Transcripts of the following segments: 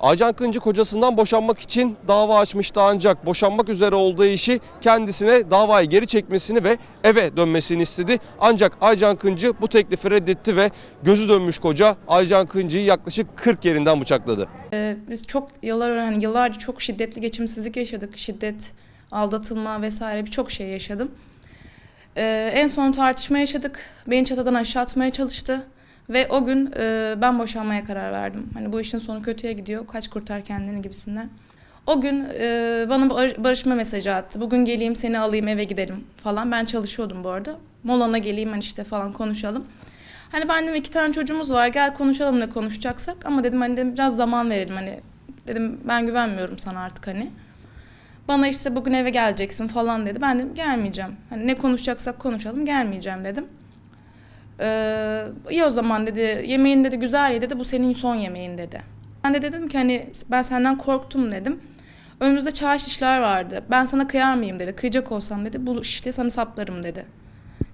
Aycan Kıncı kocasından boşanmak için dava açmıştı ancak boşanmak üzere olduğu işi kendisine davayı geri çekmesini ve eve dönmesini istedi. Ancak Aycan Kıncı bu teklifi reddetti ve gözü dönmüş koca Aycan Kıncı'yı yaklaşık 40 yerinden bıçakladı. Ee, biz çok yıllar hani yıllarca çok şiddetli geçimsizlik yaşadık. Şiddet, aldatılma vesaire birçok şey yaşadım. Ee, en son tartışma yaşadık. Beni çatıdan aşağı atmaya çalıştı. Ve o gün e, ben boşanmaya karar verdim. Hani bu işin sonu kötüye gidiyor. Kaç kurtar kendini gibisinden. O gün e, bana bar- barışma mesajı attı. Bugün geleyim seni alayım eve gidelim falan. Ben çalışıyordum bu arada. Molana geleyim hani işte falan konuşalım. Hani ben dedim iki tane çocuğumuz var gel konuşalım ne konuşacaksak. Ama dedim hani dedim, biraz zaman verelim hani. Dedim ben güvenmiyorum sana artık hani. Bana işte bugün eve geleceksin falan dedi. Ben dedim gelmeyeceğim. Hani ne konuşacaksak konuşalım gelmeyeceğim dedim. Ee, iyi o zaman dedi yemeğin dedi güzel ye dedi bu senin son yemeğin dedi. Ben de dedim ki hani ben senden korktum dedim. Önümüzde çağ şişler vardı. Ben sana kıyar mıyım dedi. Kıyacak olsam dedi bu şişle sana saplarım dedi.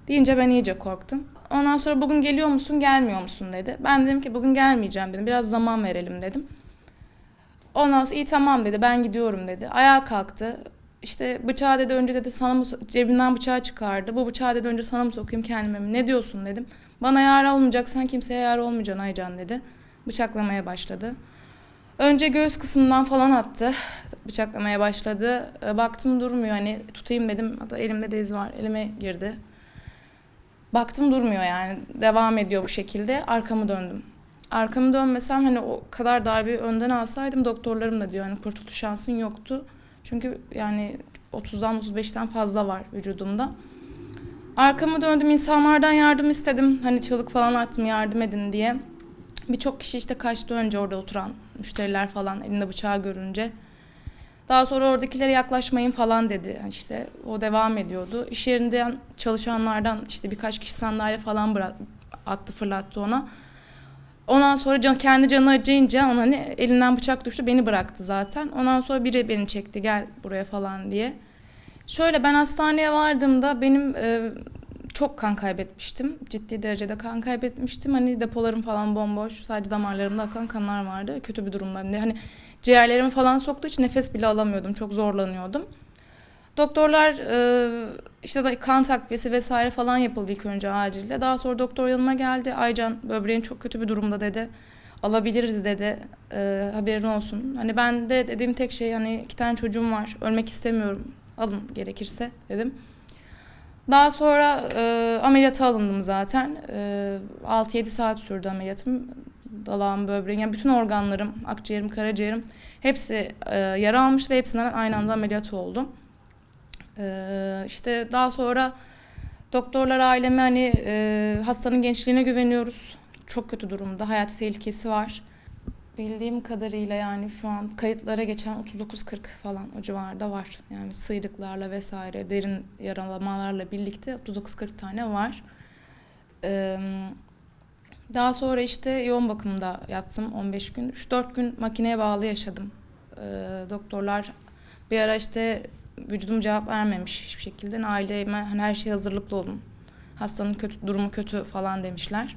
Deyince ben iyice korktum. Ondan sonra bugün geliyor musun gelmiyor musun dedi. Ben dedim ki bugün gelmeyeceğim dedim. Biraz zaman verelim dedim. Ondan sonra iyi tamam dedi ben gidiyorum dedi. Ayağa kalktı. İşte bıçağı dedi önce dedi sana mı cebinden bıçağı çıkardı. Bu bıçağı dedi önce sana mı sokayım kendime mi? Ne diyorsun dedim. Bana yar olmayacaksan kimseye yar olmayacaksın Aycan dedi. Bıçaklamaya başladı. Önce göğüs kısmından falan attı. Bıçaklamaya başladı. E, Baktım durmuyor hani tutayım dedim. Hatta elimde de iz var. Elime girdi. Baktım durmuyor yani. Devam ediyor bu şekilde. Arkamı döndüm. Arkamı dönmesem hani o kadar darbeyi önden alsaydım doktorlarım da diyor hani kurtuluş şansın yoktu. Çünkü yani 30'dan 35'ten fazla var vücudumda. Arkamı döndüm insanlardan yardım istedim. Hani çığlık falan attım yardım edin diye. Birçok kişi işte kaçtı önce orada oturan müşteriler falan elinde bıçağı görünce. Daha sonra oradakilere yaklaşmayın falan dedi. Yani İşte o devam ediyordu. İş yerinden çalışanlardan işte birkaç kişi sandalye falan bırak, attı fırlattı ona. Ondan sonra can, kendi canı acıyınca ona hani elinden bıçak düştü beni bıraktı zaten. Ondan sonra biri beni çekti gel buraya falan diye. Şöyle ben hastaneye vardığımda benim e, çok kan kaybetmiştim. Ciddi derecede kan kaybetmiştim. Hani depolarım falan bomboş. Sadece damarlarımda akan kanlar vardı. Kötü bir durumdaydım. Hani ciğerlerimi falan soktuğu için nefes bile alamıyordum. Çok zorlanıyordum. Doktorlar e, işte da kan takviyesi vesaire falan yapıldı ilk önce acilde. Daha sonra doktor yanıma geldi. Aycan böbreğin çok kötü bir durumda dedi. Alabiliriz dedi. E, haberin olsun. Hani ben de dediğim tek şey hani iki tane çocuğum var. Ölmek istemiyorum. Alın gerekirse dedim. Daha sonra e, ameliyata alındım zaten. E, 6-7 saat sürdü ameliyatım. Dalağım, böbreğim, yani bütün organlarım, akciğerim, karaciğerim hepsi e, yara almış ve hepsinden aynı anda ameliyat oldum. Ee, işte daha sonra doktorlar aileme hani e, hastanın gençliğine güveniyoruz. Çok kötü durumda. Hayati tehlikesi var. Bildiğim kadarıyla yani şu an kayıtlara geçen 39-40 falan o civarda var. Yani sıyrıklarla vesaire derin yaralamalarla birlikte 39-40 tane var. Ee, daha sonra işte yoğun bakımda yattım 15 gün. 3-4 gün makineye bağlı yaşadım. Ee, doktorlar bir ara işte vücudum cevap vermemiş hiçbir şekilde. Aileme hani her şey hazırlıklı olun. Hastanın kötü durumu kötü falan demişler.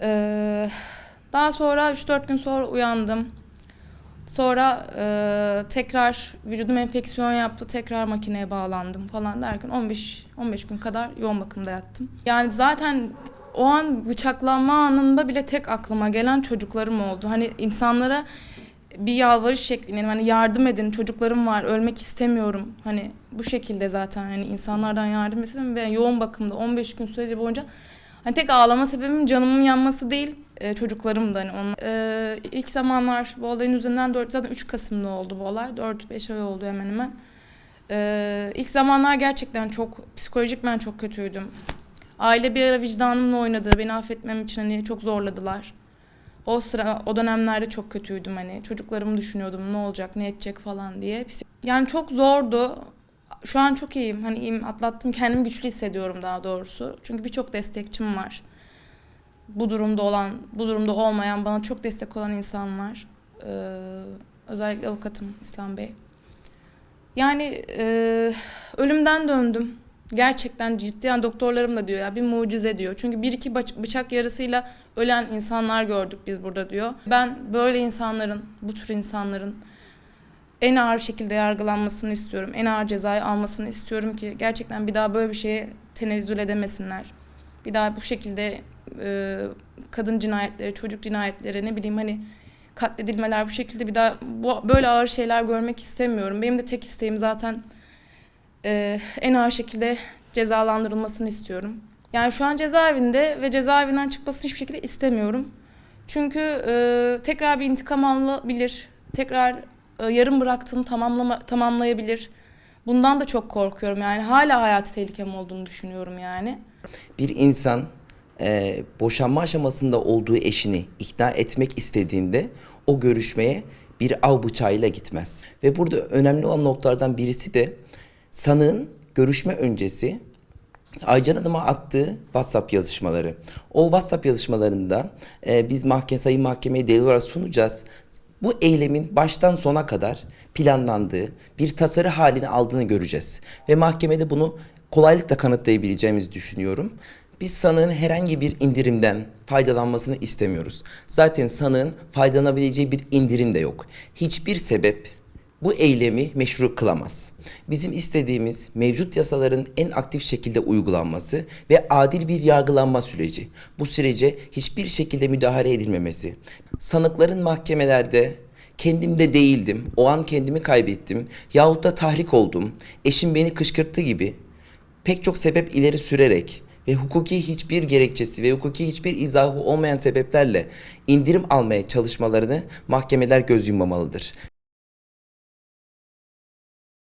Ee, daha sonra 3-4 gün sonra uyandım. Sonra e, tekrar vücudum enfeksiyon yaptı. Tekrar makineye bağlandım falan derken 15 15 gün kadar yoğun bakımda yattım. Yani zaten o an bıçaklanma anında bile tek aklıma gelen çocuklarım oldu. Hani insanlara bir yalvarış şeklinde hani yardım edin çocuklarım var ölmek istemiyorum hani bu şekilde zaten hani insanlardan yardım istedim ve yoğun bakımda 15 gün süreci boyunca hani tek ağlama sebebim canımın yanması değil e, çocuklarım da hani onun. E, ilk zamanlar bu olayın üzerinden 4 zaten 3 Kasım'da oldu bu olay 4-5 ay oldu hemen hemen. E, ilk zamanlar gerçekten çok psikolojik ben çok kötüydüm. Aile bir ara vicdanımla oynadı. Beni affetmem için hani çok zorladılar. O sıra o dönemlerde çok kötüydüm hani çocuklarımı düşünüyordum ne olacak ne edecek falan diye. Yani çok zordu. Şu an çok iyiyim. Hani iyiyim atlattım kendimi güçlü hissediyorum daha doğrusu. Çünkü birçok destekçim var. Bu durumda olan, bu durumda olmayan bana çok destek olan insan var. Ee, özellikle avukatım İslam Bey. Yani e, ölümden döndüm. Gerçekten ciddiyen doktorlarım da diyor ya bir mucize diyor. Çünkü bir iki bıçak yarasıyla ölen insanlar gördük biz burada diyor. Ben böyle insanların, bu tür insanların en ağır şekilde yargılanmasını istiyorum. En ağır cezayı almasını istiyorum ki gerçekten bir daha böyle bir şeye tenezzül edemesinler. Bir daha bu şekilde e, kadın cinayetleri, çocuk cinayetleri ne bileyim hani katledilmeler bu şekilde bir daha bu, böyle ağır şeyler görmek istemiyorum. Benim de tek isteğim zaten e, en ağır şekilde cezalandırılmasını istiyorum. Yani şu an cezaevinde ve cezaevinden çıkmasını hiçbir şekilde istemiyorum. Çünkü e, tekrar bir intikam alabilir, tekrar e, yarım bıraktığını tamamlama, tamamlayabilir. Bundan da çok korkuyorum yani hala hayati tehlikem olduğunu düşünüyorum yani. Bir insan e, boşanma aşamasında olduğu eşini ikna etmek istediğinde o görüşmeye bir av bıçağıyla gitmez. Ve burada önemli olan noktalardan birisi de sanığın görüşme öncesi Aycan Hanım'a attığı WhatsApp yazışmaları. O WhatsApp yazışmalarında e, biz mahkeme, sayın mahkemeye delil olarak sunacağız. Bu eylemin baştan sona kadar planlandığı, bir tasarı halini aldığını göreceğiz. Ve mahkemede bunu kolaylıkla kanıtlayabileceğimizi düşünüyorum. Biz sanığın herhangi bir indirimden faydalanmasını istemiyoruz. Zaten sanığın faydalanabileceği bir indirim de yok. Hiçbir sebep bu eylemi meşru kılamaz. Bizim istediğimiz mevcut yasaların en aktif şekilde uygulanması ve adil bir yargılanma süreci. Bu sürece hiçbir şekilde müdahale edilmemesi. Sanıkların mahkemelerde kendimde değildim, o an kendimi kaybettim yahut da tahrik oldum, eşim beni kışkırttı gibi pek çok sebep ileri sürerek ve hukuki hiçbir gerekçesi ve hukuki hiçbir izahı olmayan sebeplerle indirim almaya çalışmalarını mahkemeler göz yummamalıdır.